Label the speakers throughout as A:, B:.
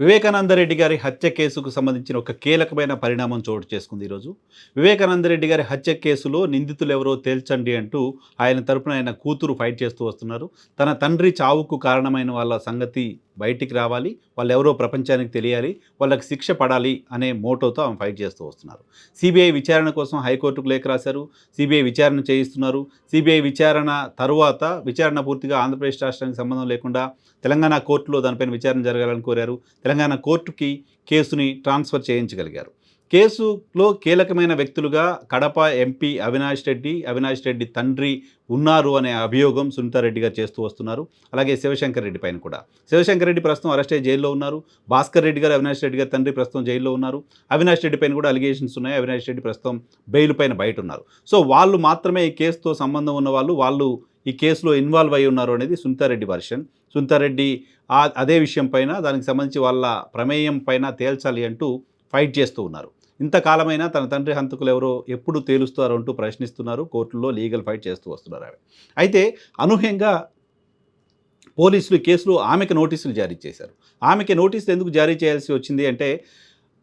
A: వివేకానంద రెడ్డి గారి హత్య కేసుకు సంబంధించిన ఒక కీలకమైన పరిణామం చోటు చేసుకుంది ఈరోజు. వివేకానంద రెడ్డి గారి హత్య కేసులో నిందితులు ఎవరో తేల్చండి అంటూ ఆయన తరపున ఆయన కూతురు ఫైట్ చేస్తూ వస్తున్నారు. తన తండ్రి చావుకు కారణమైన వాళ్ళ సంగతి బయటికి రావాలి. వాళ్ళు ఎవరో ప్రపంచానికి తెలియాలి. వాళ్ళకి శిక్ష పడాలి అనే మోటోతో ఆమె ఫైట్ చేస్తూ వస్తున్నారు. సిబిఐ విచారణ కోసం హైకోర్టుకు లేఖ రాశారు. సిబిఐ విచారణ చేయిస్తున్నారు. సిబిఐ విచారణ తరువాత విచారణ పూర్తిగా ఆంధ్రప్రదేశ్ రాష్ట్రానికి సంబంధం లేకుండా తెలంగాణ కోర్టులో దానిపైన విచారణ జరగాలని కోరారు. తెలంగాణ కోర్టుకి కేసుని ట్రాన్స్ఫర్ చేయించగలిగారు. కేసులో కీలకమైన వ్యక్తులుగా కడప ఎంపీ అవినాష్ రెడ్డి అవినాష్ రెడ్డి తండ్రి ఉన్నారు అనే అభియోగం సునీతారెడ్డి గారు చేస్తూ వస్తున్నారు. అలాగే శివశంకర్ రెడ్డి పైన కూడా. శివశంకర్ రెడ్డి ప్రస్తుతం అరెస్ట్ అయ్యి జైల్లో ఉన్నారు. భాస్కర్ రెడ్డి గారు అవినాష్ రెడ్డి గారు తండ్రి ప్రస్తుతం జైల్లో ఉన్నారు. అవినాష్ రెడ్డి పైన కూడా అలిగేషన్స్ ఉన్నాయి. అవినాష్ రెడ్డి ప్రస్తుతం బెయిల్ పైన బయట ఉన్నారు. సో వాళ్ళు మాత్రమే ఈ కేసుతో సంబంధం ఉన్న వాళ్ళు వాళ్ళు ఈ కేసులో ఇన్వాల్వ్ అయి ఉన్నారు అనేది సునీతారెడ్డి వర్షన్. సునీతారెడ్డి ఆ అదే విషయం పైన దానికి సంబంధించి వాళ్ళ ప్రమేయం పైన తేల్చాలి అంటూ ఫైట్ చేస్తూ ఉన్నారు. ఇంతకాలమైనా తన తండ్రి హంతకులు ఎవరో ఎప్పుడు తేలుస్తారు అంటూ ప్రశ్నిస్తున్నారు. కోర్టుల్లో లీగల్ ఫైట్ చేస్తూ వస్తున్నారు ఆమె. అయితే అనూహ్యంగా పోలీసులు కేసులో ఆమెకు నోటీసులు జారీ చేశారు. ఆమెకి నోటీసులు ఎందుకు జారీ చేయాల్సి వచ్చింది అంటే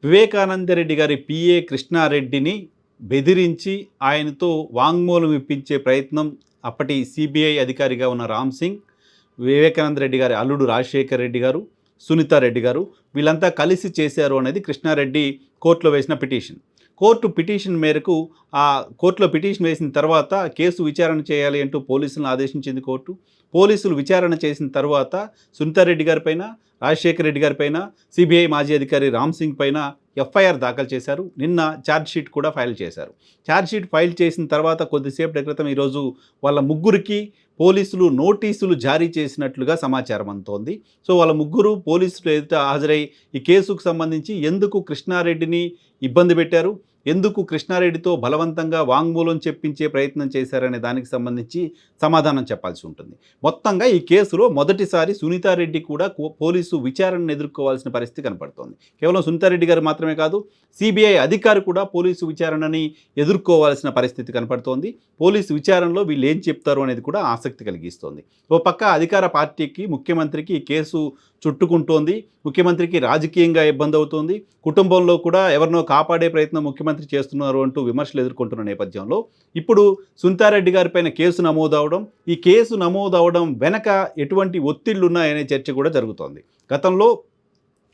A: వివేకానందరెడ్డి గారి పిఏ కృష్ణారెడ్డిని బెదిరించి ఆయనతో వాంగ్మూలం ఇప్పించే ప్రయత్నం అప్పటి సిబిఐ అధికారిగా ఉన్న రామ్ సింగ్ వివేకానంద రెడ్డి గారి అల్లుడు రాజశేఖర్ రెడ్డి గారు సునీతారెడ్డి గారు వీళ్ళంతా కలిసి చేశారు అనేది కృష్ణారెడ్డి కోర్టులో వేసిన పిటిషన్. కోర్టు పిటిషన్ మేరకు ఆ కోర్టులో పిటిషన్ వేసిన తర్వాత కేసు విచారణ చేయాలి అంటూ పోలీసులను ఆదేశించింది కోర్టు. పోలీసులు విచారణ చేసిన తర్వాత సునీతారెడ్డి గారిపైన రాజశేఖర్ రెడ్డి గారిపైన సిబిఐ మాజీ అధికారి రామ్ సింగ్ పైన ఎఫ్ఐఆర్ దాఖలు చేశారు. నిన్న ఛార్జ్షీట్ కూడా ఫైల్ చేశారు. ఛార్జ్షీట్ ఫైల్ చేసిన తర్వాత కొద్దిసేపటి క్రితం ఈరోజు వాళ్ళ ముగ్గురికి పోలీసులు నోటీసులు జారీ చేసినట్లుగా సమాచారం అందుతోంది. సో వాళ్ళ ముగ్గురు పోలీసులు ఎదుట హాజరై ఈ కేసుకు సంబంధించి ఎందుకు కృష్ణారెడ్డిని ఇబ్బంది పెట్టారు? ఎందుకు కృష్ణారెడ్డితో బలవంతంగా వాంగ్మూలం చెప్పించే ప్రయత్నం చేశారనే దానికి సంబంధించి సమాధానం చెప్పాల్సి ఉంటుంది. మొత్తంగా ఈ కేసులో మొదటిసారి సునీతారెడ్డి కూడా పోలీసు విచారణను ఎదుర్కోవాల్సిన పరిస్థితి కనపడుతోంది. కేవలం సునీతారెడ్డి గారు మాత్రమే కాదు సిబిఐ అధికారి కూడా పోలీసు విచారణని ఎదుర్కోవాల్సిన పరిస్థితి కనపడుతోంది. పోలీసు విచారణలో వీళ్ళు ఏం చెప్తారు అనేది కూడా ఆసక్తి కలిగిస్తోంది. ఓ పక్క అధికార పార్టీకి ముఖ్యమంత్రికి ఈ కేసు చుట్టుకుంటోంది. ముఖ్యమంత్రికి రాజకీయంగా ఇబ్బంది అవుతోంది. కుటుంబంలో కూడా ఎవరినో కాపాడే ప్రయత్నం ముఖ్యమంత్రి చేస్తున్నారు అంటూ విమర్శలు ఎదుర్కొంటున్న నేపథ్యంలో ఇప్పుడు సునీతారెడ్డి గారిపైన కేసు నమోదవడం ఈ కేసు నమోదవడం వెనక ఎటువంటి ఒత్తిళ్ళు ఉన్నాయనే చర్చ కూడా జరుగుతోంది. గతంలో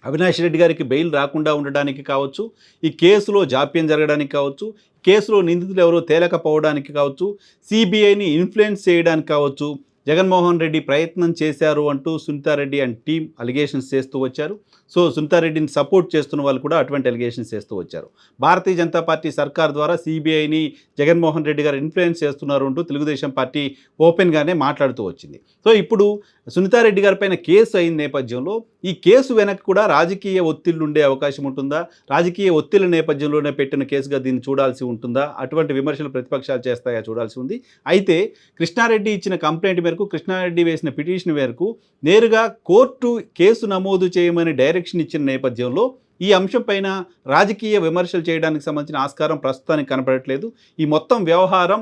A: అవినాష్ రెడ్డి గారికి బెయిల్ రాకుండా ఉండడానికి కావచ్చు ఈ కేసులో జాప్యం జరగడానికి కావచ్చు కేసులో నిందితులు ఎవరో తేలకపోవడానికి కావచ్చు సిబిఐని ఇన్ఫ్లుయెన్స్ చేయడానికి కావచ్చు జగన్మోహన్ రెడ్డి ప్రయత్నం చేశారు అంటూ సునీతారెడ్డి అండ్ టీం అలిగేషన్స్ చేస్తూ వచ్చారు. సో సునీతారెడ్డిని సపోర్ట్ చేస్తున్న వాళ్ళు కూడా అటువంటి అలిగేషన్స్ చేస్తూ వచ్చారు. భారతీయ జనతా పార్టీ సర్కార్ ద్వారా సిబిఐని జగన్మోహన్ రెడ్డి గారు ఇన్ఫ్లుయెన్స్ చేస్తున్నారు అంటూ తెలుగుదేశం పార్టీ ఓపెన్గానే మాట్లాడుతూ వచ్చింది. సో ఇప్పుడు సునీతారెడ్డి గారి పైన కేసు అయిన నేపథ్యంలో ఈ కేసు వెనక కూడా రాజకీయ ఒత్తిళ్ళు ఉండే అవకాశం ఉంటుందా? రాజకీయ ఒత్తిళ్ళ నేపథ్యంలోనే పెట్టిన కేసుగా దీన్ని చూడాల్సి ఉంటుందా? అటువంటి విమర్శలు ప్రతిపక్షాలు చేస్తాయా చూడాల్సి ఉంది. అయితే కృష్ణారెడ్డి ఇచ్చిన కంప్లైంట్ మేరకు కృష్ణారెడ్డి వేసిన పిటిషన్ మేరకు నేరుగా కోర్టు కేసు నమోదు చేయమని డైరెక్షన్ ఇచ్చిన నేపథ్యంలో ఈ అంశంపైన రాజకీయ విమర్శలు చేయడానికి సంబంధించిన ఆస్కారం ప్రస్తుతానికి కనపడట్లేదు. ఈ మొత్తం వ్యవహారం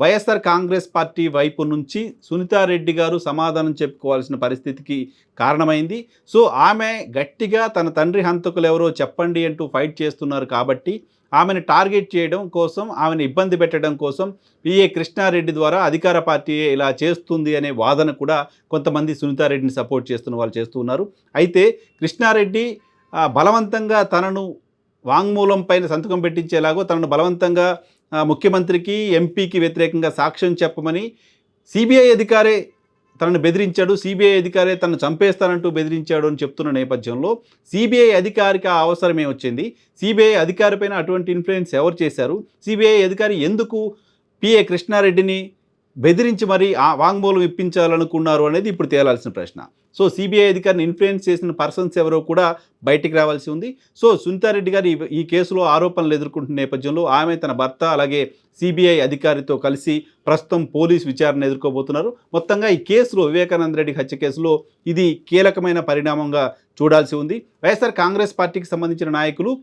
A: వైఎస్ఆర్ కాంగ్రెస్ పార్టీ వైపు నుంచి సునీతారెడ్డి గారు సమాధానం చెప్పుకోవాల్సిన పరిస్థితికి కారణమైంది. సో ఆమె గట్టిగా తన తండ్రి హంతకులు ఎవరో చెప్పండి అంటూ ఫైట్ చేస్తున్నారు కాబట్టి ఆమెను టార్గెట్ చేయడం కోసం ఆమెను ఇబ్బంది పెట్టడం కోసం పిఏ కృష్ణారెడ్డి ద్వారా అధికార పార్టీ ఇలా చేస్తుంది అనే వాదన కూడా కొంతమంది సునీతారెడ్డిని సపోర్ట్ చేస్తున్న వాళ్ళు చేస్తున్నారు అయితే కృష్ణారెడ్డి బలవంతంగా తనను వాంగ్మూలం పైన సంతకం పెట్టించేలాగో తనను బలవంతంగా ముఖ్యమంత్రికి ఎంపీకి వ్యతిరేకంగా సాక్ష్యం చెప్పమని సిబిఐ అధికారే తనను బెదిరించాడు. సిబిఐ అధికారే తనను చంపేస్తానంటూ బెదిరించాడు అని చెప్తున్న నేపథ్యంలో సిబిఐ అధికారికి ఆ అవసరమే వచ్చింది. సిబిఐ అధికారిపైన అటువంటి ఇన్ఫ్లుయెన్స్ ఎవరు చేశారు? సిబిఐ అధికారి ఎందుకు పిఏ కృష్ణారెడ్డిని బెదిరించి మరి ఆ వాంగ్మూలం ఇప్పించాలనుకున్నారు అనేది ఇప్పుడు తేలాల్సిన ప్రశ్న. సో సిబిఐ అధికారిని ఇన్ఫ్లుయెన్స్ చేసిన పర్సన్స్ ఎవరో కూడా బయటికి రావాల్సి ఉంది. సో సునీతారెడ్డి గారు ఈ- కేసులో ఆరోపణలు ఎదుర్కొంటున్న నేపథ్యంలో ఆమె తన భర్త అలాగే సిబిఐ అధికారితో కలిసి ప్రస్తుతం పోలీస్ విచారణ ఎదుర్కోబోతున్నారు. మొత్తంగా ఈ కేసులో వివేకానంద రెడ్డి హత్య కేసులో ఇది కీలకమైన పరిణామంగా చూడాల్సి ఉంది. వైఎస్ఆర్ కాంగ్రెస్ పార్టీకి సంబంధించిన నాయకులు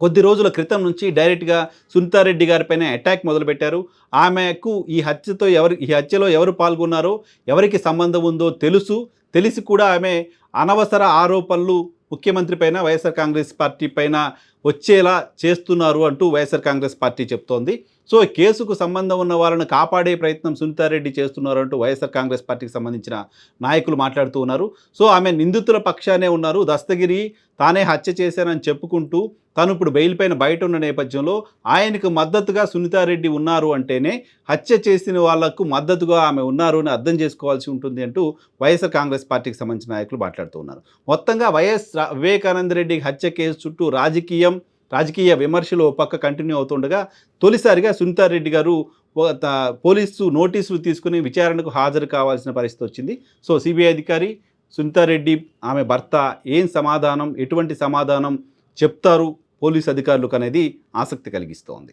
A: కొద్ది రోజుల క్రితం నుంచి డైరెక్ట్గా సునీతారెడ్డి గారిపైన అటాక్ మొదలుపెట్టారు. ఆమెకు ఈ హత్యతో ఎవరు ఈ హత్యలో ఎవరు పాల్గొన్నారో ఎవరికి సంబంధం ఉందో తెలుసు. తెలిసి కూడా ఆమె అనవసర ఆరోపణలు ముఖ్యమంత్రి పైన వైఎస్ఆర్ కాంగ్రెస్ పార్టీ పైన వచ్చేలా చేస్తున్నారు అంటూ వైఎస్ఆర్ కాంగ్రెస్ పార్టీ చెప్తోంది. సో కేసుకు సంబంధం ఉన్న వాళ్ళను కాపాడే ప్రయత్నం సునీతారెడ్డి చేస్తున్నారు అంటూ వైఎస్ఆర్ కాంగ్రెస్ పార్టీకి సంబంధించిన నాయకులు మాట్లాడుతూ ఉన్నారు. సో ఆమె నిందితుల పక్షానే ఉన్నారు. దస్తగిరి తానే హత్య చేశానని చెప్పుకుంటూ తను ఇప్పుడు బెయిల్ పైన బయట ఉన్న నేపథ్యంలో ఆయనకు మద్దతుగా సునీతారెడ్డి ఉన్నారు అంటేనే హత్య చేసిన వాళ్ళకు మద్దతుగా ఆమె ఉన్నారు అని అర్థం చేసుకోవాల్సి ఉంటుంది అంటూ వైఎస్ఆర్ కాంగ్రెస్ పార్టీకి సంబంధించిన నాయకులు మాట్లాడుతూ ఉన్నారు. మొత్తంగా వైఎస్ వివేకానంద రెడ్డి హత్య కేసు చుట్టూ రాజకీయం రాజకీయ విమర్శలు ఓ పక్క కంటిన్యూ అవుతుండగా తొలిసారిగా సునీతారెడ్డి గారు పోలీసు నోటీసులు తీసుకుని విచారణకు హాజరు కావాల్సిన పరిస్థితి వచ్చింది. సో సిబిఐ అధికారి సునీతారెడ్డి ఆమె భర్త ఏం సమాధానం ఎటువంటి సమాధానం చెప్తారు? పోలీస్ అధికారులకు అనేది ఆసక్తి కలిగిస్తోంది.